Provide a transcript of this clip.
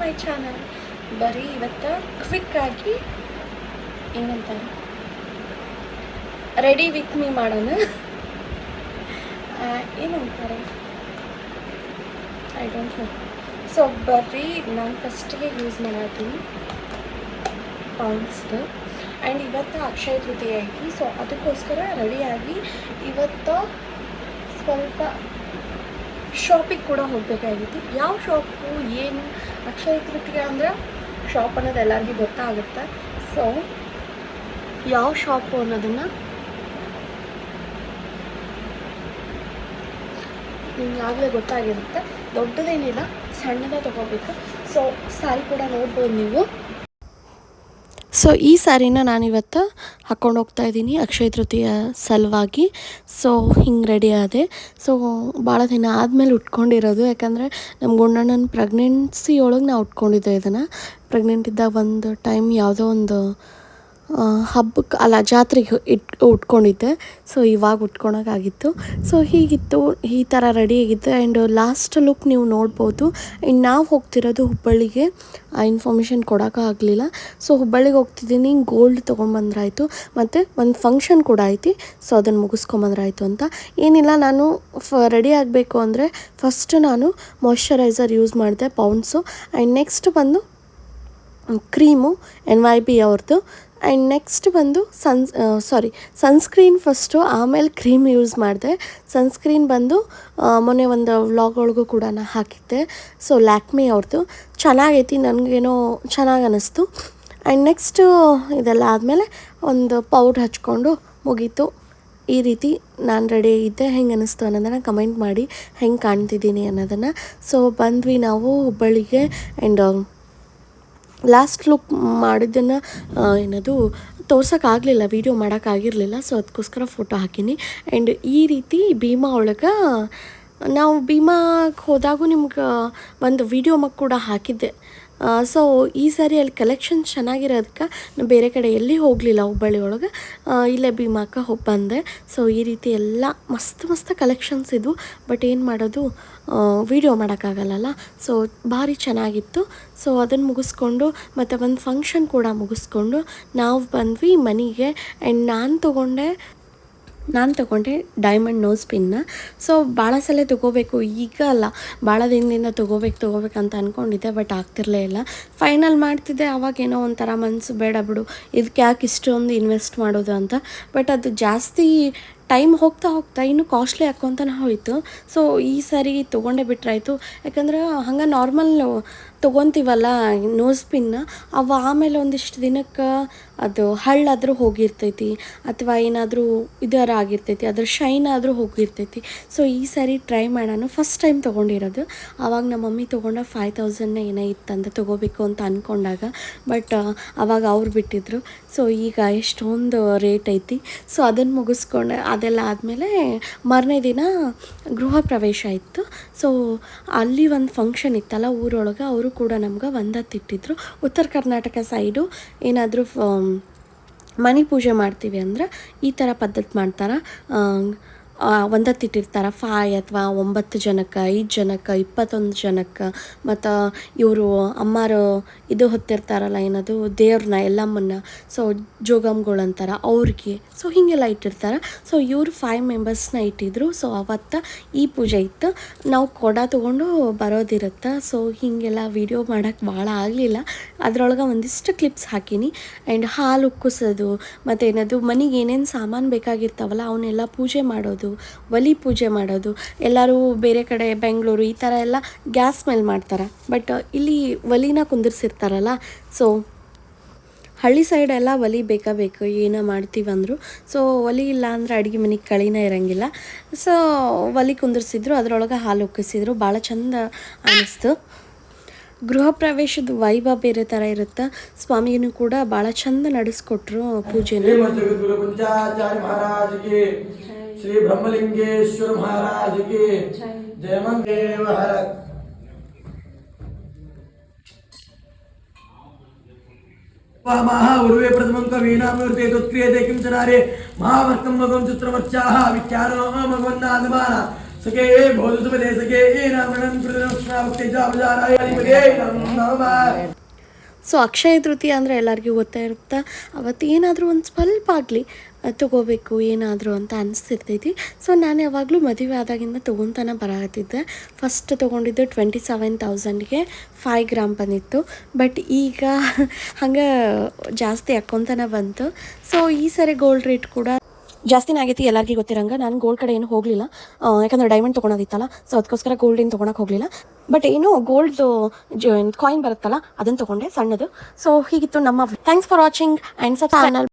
My channel. ಬರೀ ಇವತ್ತು ಕ್ವಿಕ್ಕಾಗಿ ಏನಂತಾರೆ? ರೆಡಿ ವಿತ್ ಮೀ ಮಾಡೋಣ. ಏನಂತಾರೆ? ಐ ಡೋಂಟ್ ನೋ ಸೊ ಬರೀ ನಾನು ಫಸ್ಟಿಗೆ ಯೂಸ್ ಮಾಡತ್ತೀನಿ ಪೌಂಡ್ಸ್ದು ಆ್ಯಂಡ್ ಇವತ್ತು ಅಕ್ಷಯ ತೃತೀಯ ಐತಿ. ಸೊ ಅದಕ್ಕೋಸ್ಕರ ರೆಡಿಯಾಗಿ ಇವತ್ತು ಸ್ವಲ್ಪ ಶಾಪಿಗೆ ಕೂಡ ಹೋಗಬೇಕಾಗಿತ್ತು. ಯಾವ ಶಾಪು ಏನು ಅಕ್ಷಯ ತೃತೀಯ ಅಂದರೆ ಶಾಪ್ ಅನ್ನೋದು ಎಲ್ಲರಿಗೂ ಗೊತ್ತಾಗುತ್ತೆ. ಸೊ ಯಾವ ಶಾಪು ಅನ್ನೋದನ್ನು ನಿಮ್ಗೆ ಆಗಲೇ ಗೊತ್ತಾಗಿರುತ್ತೆ. ದೊಡ್ಡದೇನಿಲ್ಲ, ಸಣ್ಣದೇ ತೊಗೋಬೇಕು. ಸೊ ಸ್ಯಾರಿ ಕೂಡ ನೋಡ್ಬೋದು ನೀವು. ಸೊ ಈ ಸ್ಯಾರಿನ ನಾನಿವತ್ತು ಹಾಕ್ಕೊಂಡು ಹೋಗ್ತಾ ಇದ್ದೀನಿ ಅಕ್ಷಯ ತೃತೀಯ ಸಲುವಾಗಿ. ಸೊ ಹಿಂಗೆ ರೆಡಿ ಆದೆ. ಸೊ ಭಾಳ ದಿನ ಆದಮೇಲೆ ಉಟ್ಕೊಂಡಿರೋದು. ಯಾಕಂದರೆ ನಮ್ಮ ಗುಂಡಣ್ಣನ ಪ್ರೆಗ್ನೆನ್ಸಿ ಒಳಗೆ ನಾವು ಉಟ್ಕೊಂಡಿದ್ದೆ ಇದನ್ನು. ಪ್ರೆಗ್ನೆಂಟ್ ಇದ್ದಾಗ ಒಂದು ಟೈಮ್ ಯಾವುದೋ ಒಂದು ಹಬ್ಬಕ್ಕೆ ಅಲ್ಲ, ಜಾತ್ರೆಗೆ ಇಟ್ ಉಟ್ಕೊಂಡಿದ್ದೆ. ಸೊ ಇವಾಗ ಉಟ್ಕೊಳಕ್ಕಾಗಿತ್ತು ಸೊ ಹೀಗಿತ್ತು, ಈ ಥರ ರೆಡಿ ಆಗಿತ್ತು. ಆ್ಯಂಡ್ ಲಾಸ್ಟ್ ಲುಕ್ ನೀವು ನೋಡ್ಬೋದು. ಆ್ಯಂಡ್ ನಾವು ಹೋಗ್ತಿರೋದು ಹುಬ್ಬಳ್ಳಿಗೆ. ಆ ಇನ್ಫಾರ್ಮೇಷನ್ ಕೊಡೋಕ್ಕಾಗಲಿಲ್ಲ ಸೊ ಹುಬ್ಬಳ್ಳಿಗೆ ಹೋಗ್ತಿದ್ದೀನಿ. ಗೋಲ್ಡ್ ತೊಗೊಂಬಂದ್ರಾಯಿತು. ಮತ್ತು ಒಂದು ಫಂಕ್ಷನ್ ಕೂಡ ಐತಿ. ಸೊ ಅದನ್ನು ಮುಗಿಸ್ಕೊಂಬಂದ್ರಾಯ್ತು ಅಂತ. ಏನಿಲ್ಲ, ನಾನು ಫ ರೆಡಿ ಆಗಬೇಕು ಅಂದರೆ ಫಸ್ಟ್ ನಾನು ಮಾಯ್ಶ್ಚರೈಸರ್ ಯೂಸ್ ಮಾಡಿದೆ ಪೌಂಡ್ಸು ಆ್ಯಂಡ್ ನೆಕ್ಸ್ಟ್ ಬಂದು ಕ್ರೀಮು ಎನ್ ವೈ ಬಿ ಅವ್ರದ್ದು ಆ್ಯಂಡ್ ನೆಕ್ಸ್ಟ್ ಬಂದು ಸನ್ ಸಾರಿ ಸನ್ಸ್ಕ್ರೀನ್ ಫಸ್ಟು ಆಮೇಲೆ ಕ್ರೀಮ್ ಯೂಸ್ ಮಾಡಿದೆ. ಸನ್ಸ್ಕ್ರೀನ್ ಬಂದು ಮೊನ್ನೆ ಒಂದು ವ್ಲಾಗ್ ಒಳಗೂ ಕೂಡ ನಾನು ಹಾಕಿದ್ದೆ. ಸೊ ಲ್ಯಾಕ್ಮಿ ಅವ್ರದ್ದು ಚೆನ್ನಾಗೈತಿ, ನನಗೇನೋ ಚೆನ್ನಾಗಿ ಅನ್ನಿಸ್ತು ಆ್ಯಂಡ್ ನೆಕ್ಸ್ಟು ಇದೆಲ್ಲ ಆದಮೇಲೆ ಒಂದು ಪೌಡ್ರ್ ಹಚ್ಕೊಂಡು ಮುಗೀತು. ಈ ರೀತಿ ನಾನು ರೆಡಿ ಇದ್ದೆ. ಹೆಂಗೆ ಅನ್ನಿಸ್ತು ಅನ್ನೋದನ್ನು ಕಮೆಂಟ್ ಮಾಡಿ. ಹೆಂಗೆ ಕಾಣ್ತಿದ್ದೀನಿ ಅನ್ನೋದನ್ನು. ಸೊ ಬಂದ್ವಿ ನಾವು ಹುಬ್ಬಳ್ಳಿಗೆ ಆ್ಯಂಡ್ ಲಾಸ್ಟ್ ಲುಕ್ ಮಾಡಿದ್ದನ್ನು ಏನದು, ತೋರ್ಸೋಕ್ಕಾಗಲಿಲ್ಲ ವೀಡಿಯೋ ಮಾಡೋಕ್ಕಾಗಿರಲಿಲ್ಲ. ಸೊ ಅದಕ್ಕೋಸ್ಕರ ಫೋಟೋ ಹಾಕೀನಿ. ಆ್ಯಂಡ್ ಈ ರೀತಿ ಭೀಮಾ ಒಳಗೆ ನಾವು ಭೀಮಾಗೆ ಹೋದಾಗೂ ನಿಮ್ಗೆ ಒಂದು ವಿಡಿಯೋ ಮಗ ಕೂಡ ಹಾಕಿದ್ದೆ. ಸೊ ಈ ಸಾರಿ ಅಲ್ಲಿ ಕಲೆಕ್ಷನ್ ಚೆನ್ನಾಗಿರೋದಕ್ಕೆ ನಾನು ಬೇರೆ ಕಡೆ ಎಲ್ಲಿ ಹೋಗಲಿಲ್ಲ ಹುಬ್ಬಳ್ಳಿ ಒಳಗೆ. ಇಲ್ಲೇ ಭೀಮಾಕ ಹೋಗಿ ಬಂದೆ. ಸೊ ಈ ರೀತಿ ಎಲ್ಲ ಮಸ್ತ್ ಮಸ್ತ್ ಕಲೆಕ್ಷನ್ಸ್ ಇದ್ವು. ಬಟ್ ಏನು ಮಾಡೋದು ವೀಡಿಯೋ ಮಾಡೋಕ್ಕಾಗಲ್ಲಲ್ಲ. ಸೊ ಭಾರಿ ಚೆನ್ನಾಗಿತ್ತು. ಸೊ ಅದನ್ನು ಮುಗಿಸ್ಕೊಂಡು, ಮತ್ತು ಒಂದು ಫಂಕ್ಷನ್ ಕೂಡ ಮುಗಿಸ್ಕೊಂಡು, ನಾವು ಬಂದ್ವಿ ಮನೆಗೆ. ಆ್ಯಂಡ್ ನಾನು ತೊಗೊಂಡೆ ನಾನು ತಗೊಂಡೆ ಡೈಮಂಡ್ ನೋಸ್ ಪಿನ್ನ ಸೊ ಭಾಳ ಸಲ ತೊಗೋಬೇಕು, ಈಗ ಅಲ್ಲ. ಭಾಳ ದಿನದಿಂದ ತೊಗೋಬೇಕು ತೊಗೋಬೇಕು ಅಂತ ಅಂದ್ಕೊಂಡಿದ್ದೆ ಬಟ್ ಆಗ್ತಿರಲೇ ಇಲ್ಲ. ಫೈನಲ್ ಮಾಡ್ತಿದ್ದೆ, ಅವಾಗ ಏನೋ ಒಂಥರ ಮನಸ್ಸು ಬೇಡ ಬಿಡು. ಇದಕ್ಕೆ ಯಾಕೆ ಇಷ್ಟೊಂದು ಇನ್ವೆಸ್ಟ್ ಮಾಡೋದು ಅಂತ. ಬಟ್ ಅದು ಜಾಸ್ತಿ ಟೈಮ್ ಹೋಗ್ತಾ ಹೋಗ್ತಾ ಇನ್ನೂ ಕಾಸ್ಟ್ಲಿ ಹಾಕ್ಕೊಂತಾನೆ ಹೋಯಿತು. ಸೊ ಈ ಸಾರಿ ತೊಗೊಂಡೇ ಬಿಟ್ರಾಯಿತು. ಯಾಕಂದ್ರೆ ಹಂಗೆ ನಾರ್ಮಲ್ ತೊಗೊತೀವಲ್ಲ ನೋಸ್ ಪಿನ್ನ ಅವು ಆಮೇಲೆ ಒಂದಿಷ್ಟು ದಿನಕ್ಕೆ ಅದು ಹಳ್ಳಾದರೂ ಹೋಗಿರ್ತೈತಿ ಅಥವಾ ಏನಾದರೂ ಇದರ ಆಗಿರ್ತೈತಿ, ಅದ್ರ ಶೈನ್ ಆದರೂ ಹೋಗಿರ್ತೈತಿ. ಸೊ ಈ ಸಾರಿ ಟ್ರೈ ಮಾಡೋಣ. ಫಸ್ಟ್ ಟೈಮ್ ತೊಗೊಂಡಿರೋದು. ಆವಾಗ ನಮ್ಮ ಮಮ್ಮಿ ತೊಗೊಂಡ ಫೈವ್ ತೌಸಂಡ್ನೇ ಏನೋ ಇತ್ತಂತ ತೊಗೋಬೇಕು ಅಂತ ಅಂದ್ಕೊಂಡಾಗ ಬಟ್ ಅವಾಗ ಅವ್ರು ಬಿಟ್ಟಿದ್ರು. ಸೊ ಈಗ ಎಷ್ಟೊಂದು ರೇಟ್ ಐತಿ. ಸೊ ಅದನ್ನು ಮುಗಿಸ್ಕೊಂಡು, ಅದೆಲ್ಲ ಆದಮೇಲೆ ಮಾರನೇ ದಿನ ಗೃಹ ಪ್ರವೇಶ ಇತ್ತು. ಸೊ ಅಲ್ಲಿ ಒಂದು ಫಂಕ್ಷನ್ ಇತ್ತಲ್ಲ, ಊರೊಳಗೆ, ಅವರು ಕೂಡ ನಮ್ಗೆ ಒಂದತ್ತಿಟ್ಟಿದ್ರು ಉತ್ತರ ಕರ್ನಾಟಕ ಸೈಡು ಏನಾದರೂ ಮನೆ ಪೂಜೆ ಮಾಡ್ತೀವಿ ಅಂದ್ರೆ ಈ ಥರ ಪದ್ಧತಿ ಮಾಡ್ತಾರೆ? ಒಂದತ್ತಿಟ್ಟಿರ್ತಾರೆ. ಫೈ ಅಥವಾ ಒಂಬತ್ತು ಜನಕ್ಕೆ, ಐದು ಜನಕ್ಕೆ, ಇಪ್ಪತ್ತೊಂದು ಜನಕ್ಕೆ. ಮತ್ತು ಇವರು ಅಮ್ಮಾರು ಇದು ಹೊತ್ತಿರ್ತಾರಲ್ಲ ಏನದು, ದೇವ್ರನ್ನ, ಎಲ್ಲಮ್ಮನ್ನ. ಸೊ ಜೋಗಮ್ಗಳು ಅಂತಾರೆ, ಅವ್ರಿಗೆ. ಸೊ ಹೀಗೆಲ್ಲ ಇಟ್ಟಿರ್ತಾರೆ. ಸೊ ಇವರು ಫೈವ್ ಮೆಂಬರ್ಸ್ನ ಇಟ್ಟಿದ್ರು. ಸೊ ಅವತ್ತು ಈ ಪೂಜೆ ಇತ್ತು. ನಾವು ಕೊಡ ತೊಗೊಂಡು ಬರೋದಿರುತ್ತೆ. ಸೊ ಹೀಗೆಲ್ಲ ವೀಡಿಯೋ ಮಾಡೋಕ್ಕೆ ಭಾಳ ಆಗಲಿಲ್ಲ. ಅದರೊಳಗೆ ಒಂದಿಷ್ಟು ಕ್ಲಿಪ್ಸ್ ಹಾಕೀನಿ. ಆ್ಯಂಡ್ ಹಾಲು ಉಕ್ಕಿಸೋದು ಮತ್ತು ಏನದು ಮನೆಗೆ ಏನೇನು ಸಾಮಾನು ಬೇಕಾಗಿರ್ತಾವಲ್ಲ ಅವನ್ನೆಲ್ಲ ಪೂಜೆ ಮಾಡೋದು. ಒಲಿ ಪೂಜೆ ಮಾಡೋದು, ಎಲ್ಲರೂ ಬೇರೆ ಕಡೆ ಬೆಂಗಳೂರು ಈ ಥರ ಎಲ್ಲ ಗ್ಯಾಸ್ ಮೇಲೆ ಮಾಡ್ತಾರೆ. ಬಟ್ ಇಲ್ಲಿ ಒಲಿನ ಕುಂದಿರ್ಸಿರ್ತಾರಲ್ಲ, ಸೊ ಹಳ್ಳಿ ಸೈಡೆಲ್ಲ ಒಲಿ ಬೇಕಾ ಬೇಕು, ಏನೋ ಮಾಡ್ತೀವಿ ಅಂದರು. ಸೊ ಒಲಿ ಇಲ್ಲ ಅಂದರೆ ಅಡುಗೆ ಮನೆಗೆ ಕಳಿನೇ ಇರಂಗಿಲ್ಲ. ಸೊ ಒಲಿ ಕುಂದಿರ್ಸಿದ್ರು, ಅದರೊಳಗೆ ಹಾಲು ಒಕ್ಕಿಸಿದ್ರು ಭಾಳ ಚಂದ ಅನ್ನಿಸ್ತು ಗೃಹ ಪ್ರವೇಶದ ವೈಭವ ಬೇರೆ ಥರ ಇರುತ್ತೆ. ಸ್ವಾಮಿಯನ್ನು ಕೂಡ ಭಾಳ ಚಂದ ನಡೆಸ್ಕೊಟ್ರು ಪೂಜೆನ. श्रीमद जगद्गुरु पंचाचार्य महाराज की श्री ब्रह्मलिंगेश्वर महाराज की जय देव हर महा उर्वे प्रथमं कवीनामूर्ते तुत्क्रियते किं च नारे महावर्तं मगं चित्रमर्चाः विख्यानो मगवन्नादमान सके भोज सुपदे सके नामणं कृतनक्षणावक्ते जावजाराय हरिमगे नमो नमः ಸೊ ಅಕ್ಷಯ ತೃತೀಯ ಅಂದರೆ ಎಲ್ಲರಿಗೂ ಗೊತ್ತೇ ಇರುತ್ತೆ ಅವತ್ತು ಏನಾದರೂ ಒಂದು ಸ್ವಲ್ಪ ಆಗಲಿ ತೊಗೋಬೇಕು, ಏನಾದರೂ ಅಂತ ಅನಿಸ್ತಿರ್ತೈತಿ. ಸೊ ನಾನು ಯಾವಾಗಲೂ ಮದುವೆ ಆದಾಗಿಂದ ತೊಗೊತಾನೆ ಬರಾಗತ್ತಿದ್ದೆ ಫಸ್ಟ್ ತೊಗೊಂಡಿದ್ದು ಟ್ವೆಂಟಿ ಸೆವೆನ್ ತೌಸಂಡ್ಗೆ ಫೈ ಗ್ರಾಮ್ ಬಂದಿತ್ತು. ಬಟ್ ಈಗ ಹಂಗೆ ಜಾಸ್ತಿ ಹಾಕ್ಕೊತಾನೆ ಬಂತು. ಸೊ ಈ ಸರಿ ಗೋಲ್ಡ್ ರೇಟ್ ಕೂಡ ಜಾಸ್ತಿನೇ ಆಗೈತಿ ಎಲ್ಲರಿಗೂ ಗೊತ್ತಿರಂಗ. ನಾನು ಗೋಲ್ಡ್ ಕಡೆ ಏನು ಹೋಗಲಿಲ್ಲ. ಯಾಕಂದ್ರೆ ಡೈಮಂಡ್ ತೊಗೊಳೋದಿತ್ತಲ್ಲ ಸೊ ಅದಕ್ಕೋಸ್ಕರ ಗೋಲ್ಡ್ ಏನು ತೊಗೊಳಕ್ಕೆ ಹೋಗಲಿಲ್ಲ. ಬಟ್ ಏನು ಗೋಲ್ಡ್ ಕಾಯಿನ್ ಬರುತ್ತಲ್ಲ ಅದನ್ನು ತೊಗೊಂಡೆ, ಸಣ್ಣದು. ಸೊ ಹೀಗಿತ್ತು ನಮ್ಮ thanks for watching and sub channel